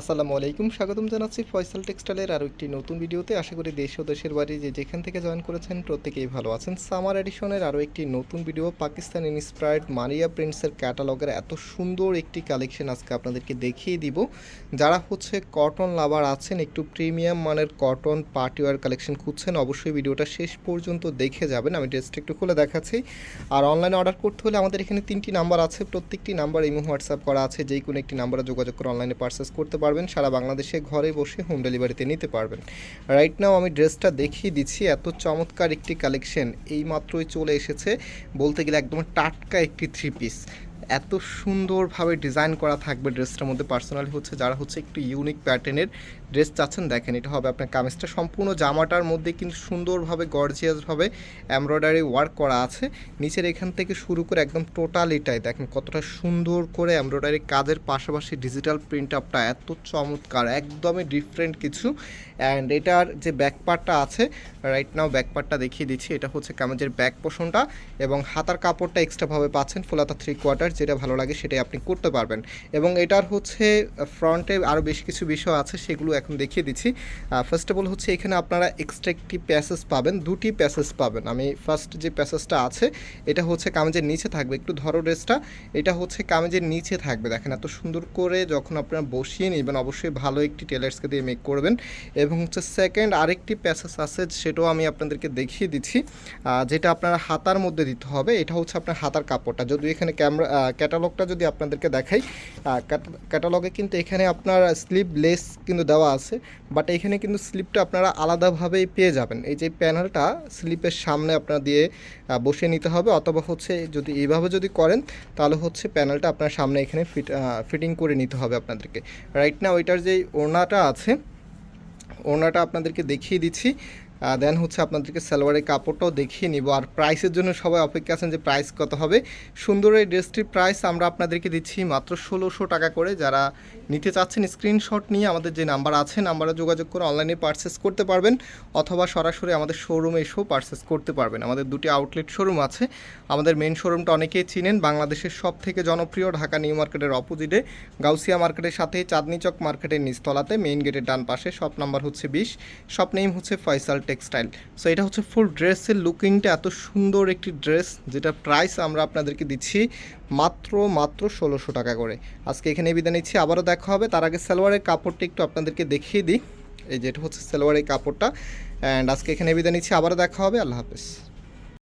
আসসালামু আলাইকুম, স্বাগতম জানাচ্ছি ফয়সাল টেক্সটাইলের আরও একটি নতুন ভিডিওতে। আশা করি দেশ ও দেশের বাড়ি যে যেখান থেকে জয়েন করেছেন প্রত্যেকেই ভালো আছেন। সামার এডিশনের আরও একটি নতুন ভিডিও, পাকিস্তান ইন্সপায়ার্ড মারিয়া প্রিন্টসের ক্যাটালগের এত সুন্দর একটি কালেকশন আজকে আপনাদেরকে দেখিয়ে দিব। যারা হচ্ছে কটন লাভার আছেন, একটু প্রিমিয়াম মানের কটন পার্টিওয়ার কালেকশন খুঁজছেন, অবশ্যই ভিডিওটা শেষ পর্যন্ত দেখে যাবেন। আমি ড্রেসটা একটু খুলে দেখাচ্ছি। আর অনলাইনে অর্ডার করতে হলে আমাদের এখানে তিনটি নাম্বার আছে, প্রত্যেকটি নাম্বার ইমো হোয়াটসঅ্যাপ করা আছে যেই কোনো একটি নাম্বারে যোগাযোগ করে অনলাইনে পারচেস করতে পারবেন, সারা বাংলাদেশে ঘরে বসে হোম ডেলিভারিতে নিতে পারবেন। রাইট নাও আমি ড্রেসটা দেখিয়ে দিচ্ছি, এত চমৎকার একটি কালেকশন এই মাত্রই চলে এসেছে, বলতে গেলে একদম টাটকা একটি থ্রি পিস এত সুন্দরভাবে ডিজাইন করা থাকবে ড্রেসটার মধ্যে পার্সোনালি হচ্ছে যারা হচ্ছে একটু ইউনিক প্যাটার্নের ড্রেস চাচ্ছেন, দেখেন এটা হবে আপনার কামিজটা। সম্পূর্ণ জামাটার মধ্যে কিন্তু সুন্দরভাবে গর্জিয়াসভাবে এমব্রয়ডারি ওয়ার্ক করা আছে। নিচের এখান থেকে শুরু করে একদম টোটালিটাই দেখেন কতটা সুন্দর করে এমব্রয়ডারি কাজের পাশাপাশি ডিজিটাল প্রিন্ট আপটা এত চমৎকার, একদমই ডিফারেন্ট কিছু। অ্যান্ড এটার যে ব্যাক পার্টটা আছে রাইট নাও ব্যাক পার্টটা দেখিয়ে দিচ্ছি। এটা হচ্ছে কামিজের ব্যাক পোষণটা এবং হাতার কাপড়টা এক্সট্রাভাবে পাচ্ছেন ফুলাতা থ্রি কোয়ার্টার যেটা ভালো লাগে সেটাই আপনি করতে পারবেন। এবং এটার হচ্ছে ফ্রন্টে আরও বেশ কিছু বিষয় আছে, সেগুলো এখন দেখিয়ে দিচ্ছি। ফার্স্ট অফ অল হচ্ছে এখানে আপনারা এক্সট্রা একটি প্যাসেজ পাবেন, দুটি প্যাসেজ পাবেন। আমি ফার্স্ট যে প্যাসেজটা আছে, এটা হচ্ছে কামেজের নিচে থাকবে। একটু ধরো ড্রেসটা এটা হচ্ছে কামেজের নিচে থাকবে। দেখেন এত সুন্দর করে যখন আপনারা বসিয়ে নেবেন, অবশ্যই ভালো একটি টেলার্সকে দিয়ে মেক করবেন। এবং হচ্ছে সেকেন্ড আরেকটি প্যাসেজ আছে, সেটাও আমি আপনাদেরকে দেখিয়ে দিচ্ছি। যেটা আপনার হাতার মধ্যে দিতে হবে, এটা হচ্ছে আপনার হাতার কাপড়টা। যদি এখানে ক্যামেরা ক্যাটালগটা যদি আপনাদেরকে দেখাই ক্যাটালগে কিন্তু এখানে আপনার স্লিপ লেস কিন্তু দেওয়া আছে বাট এখানে কিন্তু স্লিপটা আপনারা আলাদাভাবেই পেয়ে যাবেন। এই যে প্যানেলটা স্লিপের সামনে আপনার দিয়ে বসিয়ে নিতে হবে, অথবা হচ্ছে যদি এইভাবে যদি করেন, তাহলে হচ্ছে প্যানেলটা আপনার সামনে এখানে ফিট ফিটিং করে নিতে হবে আপনাদেরকে। রাইট না ওইটার যে ওড়নাটা আছে, ওড়নাটা আপনাদেরকে দেখিয়ে দিচ্ছি। দেন হচ্ছে আপনাদেরকে সালোয়ারের কাপড়টাও দেখিয়ে নিব। আর প্রাইসের জন্য সবাই অপেক্ষা আছেন যে প্রাইস কত হবে। সুন্দর এই ড্রেসটির প্রাইস আমরা আপনাদেরকে দিচ্ছি মাত্র ষোলোশো টাকা করে। যারা নিতে চাচ্ছেন স্ক্রিনশট নিয়ে আমাদের যে নাম্বার আছে নাম্বারে যোগাযোগ করে অনলাইনে পারচেস করতে পারবেন। অথবা সরাসরি আমাদের শোরুমে এসেও পারচেস করতে পারবেন। আমাদের দুটি আউটলেট শোরুম আছে। আমাদের মেন শোরুমটা অনেকেই চিনেন। বাংলাদেশের সব থেকে জনপ্রিয় ঢাকা নিউ মার্কেটের অপোজিটে। গাউসিয়া মার্কেটের সাথে চাঁদনি চক মার্কেটের নিচতলাতে মেইন গেটের ডান পাশে শপ নাম্বার হচ্ছে বিশ। শপ নেম হচ্ছে ফয়সাল টেক্সটাইল সো এটা হচ্ছে ফুল ড্রেসের লুকিংটা এত সুন্দর একটি ড্রেস যেটা প্রাইস আমরা আপনাদেরকে দিচ্ছি মাত্র মাত্র ষোলোশো টাকা করে। আজকে এখানে বিদায় নিচ্ছি, আবারও দেখা হবে। তার আগে সালোয়ারের কাপড়টা একটু আপনাদেরকে দেখিয়ে দিই। এই যেটা হচ্ছে সালোয়ারের কাপড়টা। অ্যান্ড আজকে এখানে বিদায় নিচ্ছি, আবারও দেখা হবে। আল্লাহ হাফেজ।